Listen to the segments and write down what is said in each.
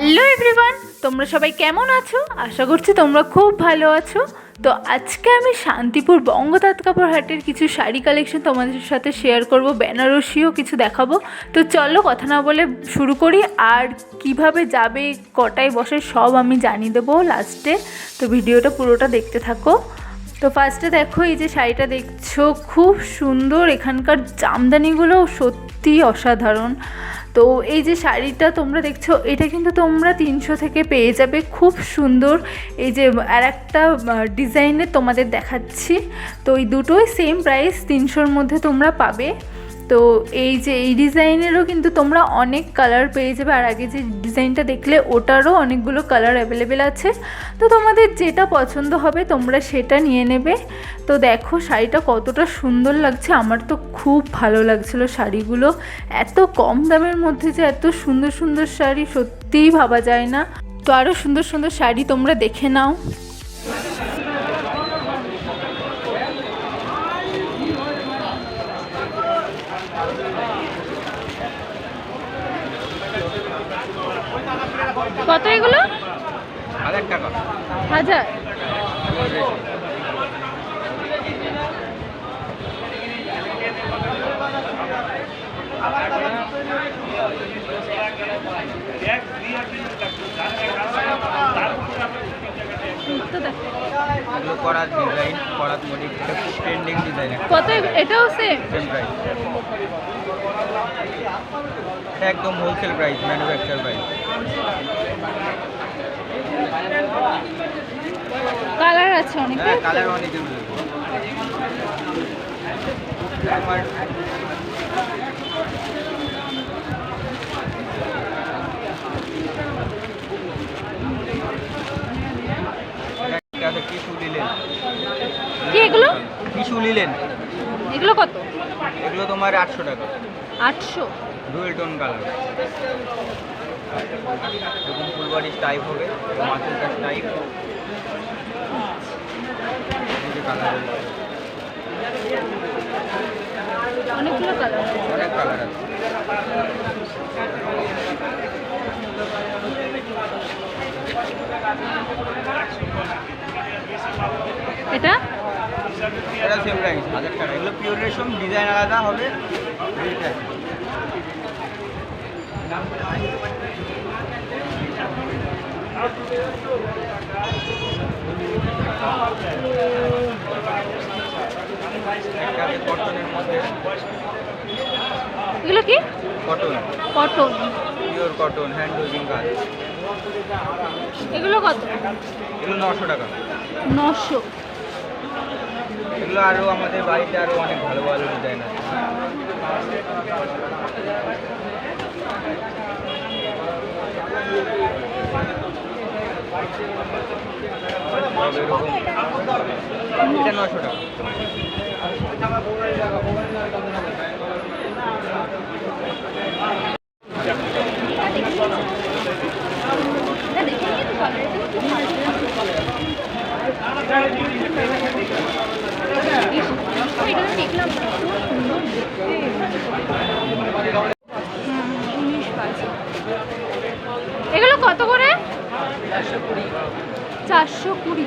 Hello everyone তোমরা সবাই কেমন আছো? আশা করছি তোমরা খুব ভালো আছো। তো আজকে আমি শান্তিপুর বঙ্গতাঁত কাপড় হাটের কিছু শাড়ি কালেকশন তোমাদের সাথে শেয়ার করব, বেনারসিও কিছু দেখাবো। তো চলো কথা না বলে শুরু করি। আর কীভাবে যাবে, কটায় বসে, সব আমি জানিয়ে দেবো লাস্টে তো ভিডিওটা পুরোটা দেখতে থাকো। তো ফার্স্টে দেখো, এই যে শাড়িটা দেখছ, খুব সুন্দর। এখানকার জামদানিগুলো সত্যি অসাধারণ। তো এই যে শাড়িটা তোমরা দেখছ, এটা কিন্তু তোমরা তিনশো থেকে পেয়ে যাবে। খুব সুন্দর এই যে আর একটা ডিজাইনের তোমাদের দেখাচ্ছি। তো এই দুটোই সেম প্রাইস তিনশোর মধ্যে তোমরা পাবে। তো এই যে এই ডিজাইনেরও কিন্তু তোমরা অনেক কালার পেয়ে যাবে। আর আগে যে ডিজাইনটা দেখলে, ওটারও অনেকগুলো কালার অ্যাভেলেবেল আছে। তো তোমাদের যেটা পছন্দ হবে, তোমরা সেটা নিয়ে নেবে। তো দেখো, শাড়িটা কতটা সুন্দর লাগছে। আমার তো খুব ভালো লাগছিল শাড়িগুলো। এত কম দামের মধ্যে যে এত সুন্দর সুন্দর শাড়ি সত্যিই ভাবা যায় না। তো আরও সুন্দর সুন্দর শাড়ি তোমরা দেখে নাও। কত এগুলো? হাজার। টাকা হাজার তো দেখো। এগুলো করার ডিজাইন ট্রেন্ডিং ডিজাইন কত এটাও সেম সেম প্রাইস এটা একদম wholesale price manufacture price colour আছে অনেক হ্যাঁ কালার অনেক একটা আছে কি এগুলো? টিস্যু লিলেন এগুলো কত? এগুলো তোমার আটশো টাকা। আটশো। ডুয়েল টোন কালার এরকম ফুল বডি টাইপ হবে মাছের কাছ টাইপ কালার অনেকগুলো কালার অনেক কালার আছে। এটা সেম প্রাইস হাজার টাকা। এগুলো পিওর রেশম ডিজাইন আলাদা হবে। এগুলো কি? Cotton cotton pure cotton hand কাজ। এগুলো কত? এগুলো নশো টাকা। নশো। এগুলো আরও আমাদের বাড়িতে আরও অনেক ভালো ভালো ডিজাইন আছে। এটা নশো টাকা এগুলো কত করে চারশো কুড়ি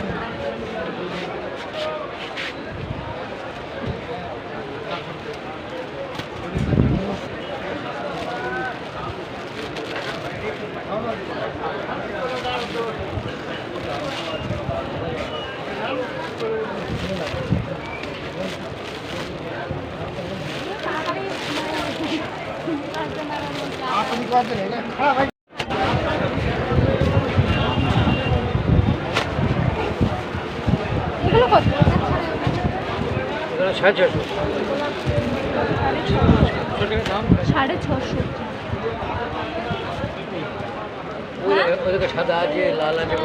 এগুলো কত সাড়ে ছশো সাড়ে ছশো ওদেরকে সাদা আছে লাল আছে।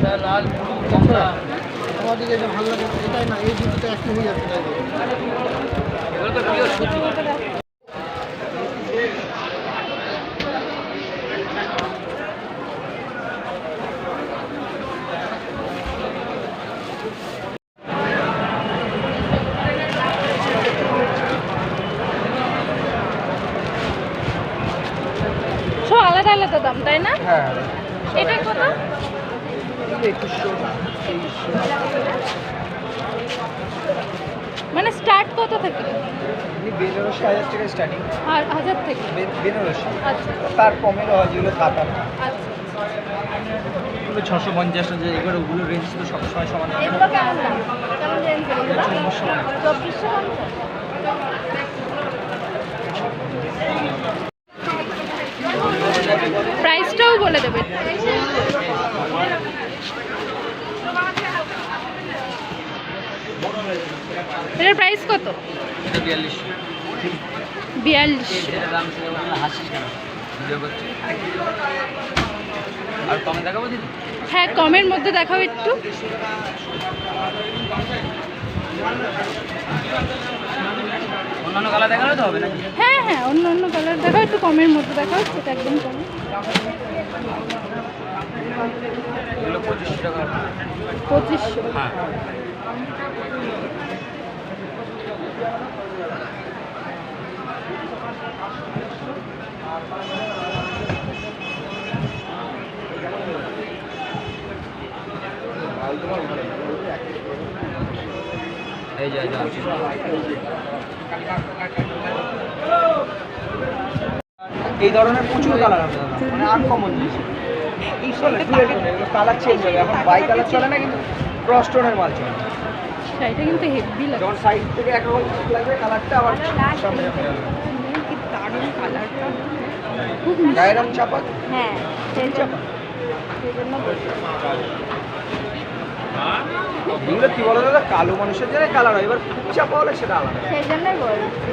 সাদা লাল কমলা যে এটা ভালো লাগে। এটাই না এই দুটোতে একই হয়ে যাচ্ছে। এগুলো তো আলাদা আলাদা দাম তাই না? হ্যাঁ। এটা কত? একুশশো মানে স্টার্ট কত থেকে? বেনারসি হাজার থেকে স্টার্টিং আর হাজার থেকে? বেনারসি। আচ্ছা। তার কমেরও হয় যেগুলো কাতার আচ্ছা। এগুলো ছশো পঞ্চাশ হাজার এগুলো ওগুলো রেঞ্জ তো সবসময় সমান প্রাইসটাও বলে দেবে। এটার প্রাইস কত? বিয়াল্লিশ। হ্যাঁ কমের মধ্যে দেখাও একটু। অন্যান্য কালার দেখালে তো হবে নাকি? হ্যাঁ হ্যাঁ অন্য অন্য কালার দেখাও একটু কমের মধ্যে দেখাও সেটা একদম কম এগুলো পঁচিশশো টাকা। পঁচিশশো হ্যাঁ। এই যে এই এই ধরনের প্রচুর কালার আছে। মানে আনকমন জিনিস। কালার চেঞ্জ হবে এখন বাই কালার চলে না কিন্তু ক্রস টোনের মাল চলে। শাড়িটা কিন্তু হেভি লাগে যখন সাইড থেকে একরকম লাগবে কালারটা আবার সামনে সামনে দারুণ কালারটা গায়ের রং চাপা হ্যাঁ জন্য এগুলো কি বলো দাদা কালো মানুষের জন্য কালার হয় এবার খুব চাপা হলে সেটা আলাদা। সেই জন্যই বলছি।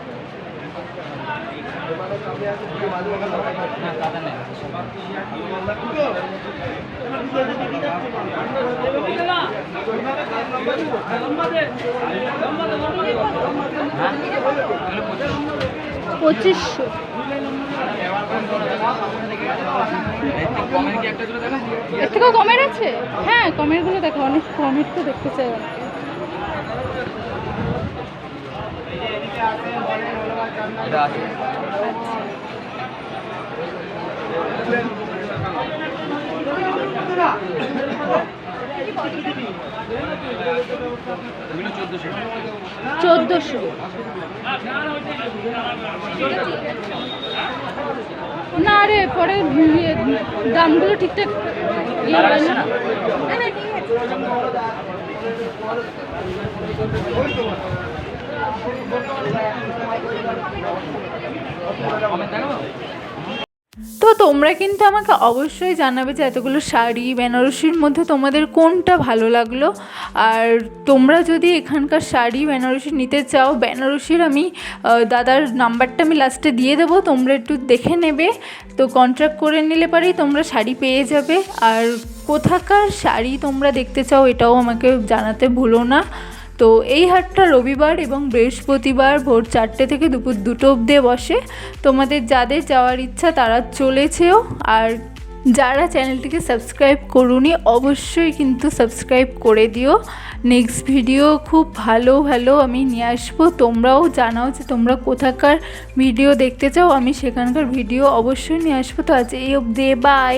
পঁচিশশো এর থেকেও কমের আছে হ্যাঁ কমেরগুলো দেখো অনেক কমের তো দেখতে চাই। এটা আছে চোদ্দোশো। না রে পরে ইয়ে, দামগুলো ঠিকঠাক ইয়ে হয় না। কমের দেখাবো তো তোমরা কিন্তু আমাকে অবশ্যই জানাবে যে এতগুলো শাড়ি বেনারসির মধ্যে তোমাদের কোনটা ভালো লাগল। আর তোমরা যদি এখানকার শাড়ি বেনারসি নিতে চাও, বেনারসির আমি দাদার নাম্বারটা আমি লাস্টে দিয়ে দেবো, তোমরা একটু দেখে নেবে। তো কন্ট্রাক্ট করে নিলে পারেই তোমরা শাড়ি পেয়ে যাবে। আর কোথাকার শাড়ি তোমরা দেখতে চাও, এটাও আমাকে জানাতে ভুলো না। তো এই হাটটা রবিবার এবং বৃহস্পতিবার ভোর চারটে থেকে দুপুর দুটো অবধি বসে। তোমাদের যাদের যাওয়ার ইচ্ছা তারা চলেছেও। আর যারা চ্যানেলটিকে সাবস্ক্রাইব করুনি, অবশ্যই কিন্তু সাবস্ক্রাইব করে দিও। নেক্সট ভিডিও খুব ভালো ভালো আমি নিয়ে আসব। তোমরাও জানাও যে তোমরা কোথাকার ভিডিও দেখতে চাও। আমি সেখানকার ভিডিও অবশ্যই নিয়ে আসব। তো আজ এই অবধি বাই